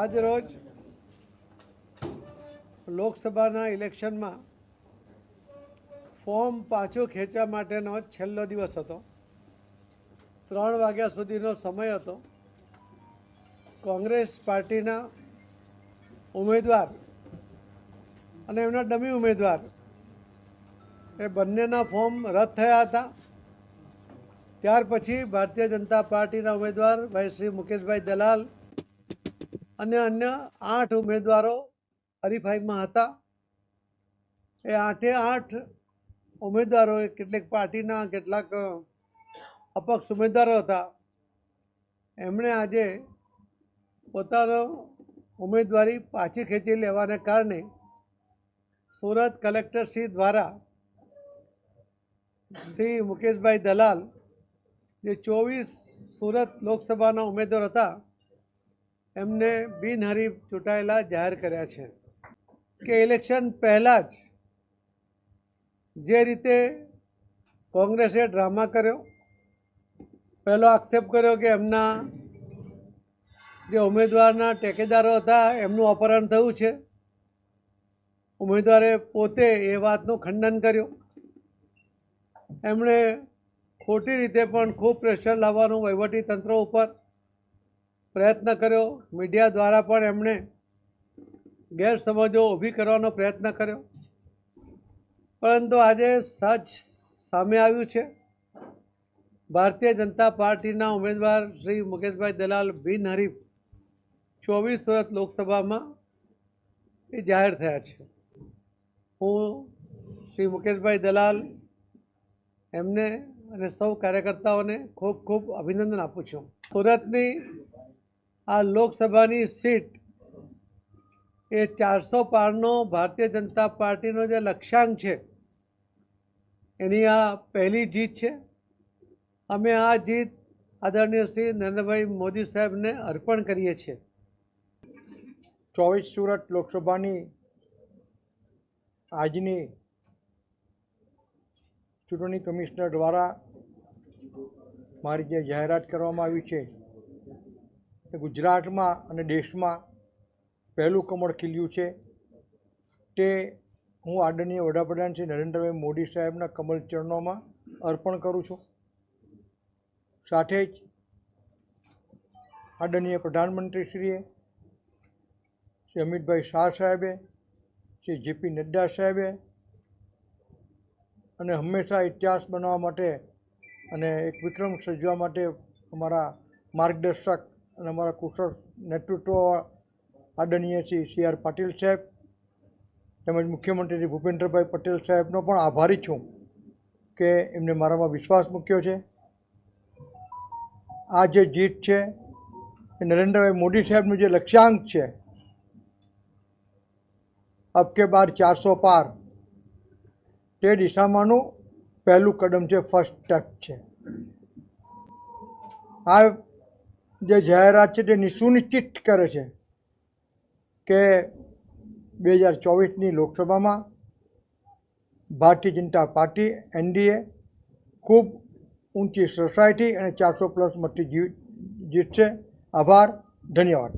આજ રોજ લોકસભાના ઇલેક્શનમાં ફોર્મ પાછું ખેંચવા માટેનો છેલ્લો દિવસ હતો. ત્રણ વાગ્યા સુધીનો સમય હતો. કોંગ્રેસ પાર્ટીના ઉમેદવાર અને એમના ડમી ઉમેદવાર એ બંનેના ફોર્મ રદ થયા હતા. ત્યાર પછી ભારતીય જનતા પાર્ટીના ઉમેદવાર ભાઈ શ્રી મુકેશભાઈ દલાલ અને અન્ય આઠ ઉમેદવારો હરીફાઈમાં હતા. એ આઠે આઠ ઉમેદવારોએ કેટલીક પાર્ટીના કેટલાક અપક્ષ ઉમેદવારો હતા. એમણે આજે પોતાનો ઉમેદવારી પાછી ખેંચી લેવાને કારણે સુરત કલેક્ટરશ્રી દ્વારા શ્રી મુકેશભાઈ દલાલ, જે ચોવીસ સુરત લોકસભાના ઉમેદવાર હતા એમને બિનહરીફ ચૂંટાયેલા જાહેર કર્યા છે કે ઇલેક્શન પહેલાં જ જે રીતે કોંગ્રેસે ડ્રામા કર્યો, પહેલો આક્ષેપ કર્યો કે એમના જે ઉમેદવારના ટેકેદારો હતા એમનું અપહરણ થયું છે. ઉમેદવારે પોતે એ વાતનું ખંડન કર્યું. એમણે ખોટી રીતે પણ ખૂબ પ્રેશર લાવવાનું વહીવટી તંત્ર ઉપર પ્રયત્ન કર્યો. મીડિયા દ્વારા પણ એમણે ગેરસમજો ઊભી કરવાનો પ્રયત્ન કર્યો. પરંતુ આજે સચ સામે આવ્યું છે. ભારતીય જનતા પાર્ટીના ઉમેદવાર શ્રી મુકેશભાઈ દલાલ બિનહરીફ ચોવીસ સુરત લોકસભામાં એ જાહેર થયા છે. હું શ્રી મુકેશભાઈ દલાલ એમને અને સૌ કાર્યકર્તાઓને ખૂબ ખૂબ અભિનંદન આપું છું. સુરતની આ લોકસભાની સીટ એ ચારસો પારનો ભારતીય જનતા પાર્ટીનો જે લક્ષ્યાંક છે, એની આ પહેલી જીત છે. અમે આ જીત આદરણીય શ્રી નરેન્દ્રભાઈ મોદી સાહેબને અર્પણ કરીએ છીએ. ચોવીસ સુરત લોકસભાની આજની ચૂંટણી કમિશનર દ્વારા મારી જે જાહેરાત કરવામાં આવી છે એ ગુજરાતમાં અને દેશમાં પહેલું કમળ ખીલ્યું છે તે હું આદરણીય વડાપ્રધાન શ્રી નરેન્દ્રભાઈ મોદી સાહેબના કમળ ચરણોમાં અર્પણ કરું છું. સાથે જ આદરણીય પ્રધાનમંત્રીશ્રીએ શ્રી અમિતભાઈ શાહ સાહેબે, શ્રી જેપી નડ્ડા સાહેબે અને હંમેશા ઇતિહાસ બનાવવા માટે અને એક વિક્રમ સર્જવા માટે અમારા માર્ગદર્શક અને અમારા કુશળ નેતૃત્વ આદરણીય શ્રી સી આર પાટીલ સાહેબ, તેમજ મુખ્યમંત્રી શ્રી ભૂપેન્દ્રભાઈ પટેલ સાહેબનો પણ આભારી છું કે એમને મારામાં વિશ્વાસ મૂક્યો છે. આ જે જીત છે એ નરેન્દ્રભાઈ મોદી સાહેબનું જે લક્ષ્યાંક છે અબ બાર ચારસો પાર, તે દિશામાંનું પહેલું કદમ છે, ફર્સ્ટ સ્ટેપ છે. આ જે જાહેરાત છે તે સુનિશ્ચિત કરે છે કે બે હજાર ચોવીસની લોકસભામાં ભારતીય જનતા પાર્ટી એનડીએ ખૂબ ઊંચી સોસાયટી અને ચારસો પ્લસ મતથી જીત જીતશે. આભાર, ધન્યવાદ.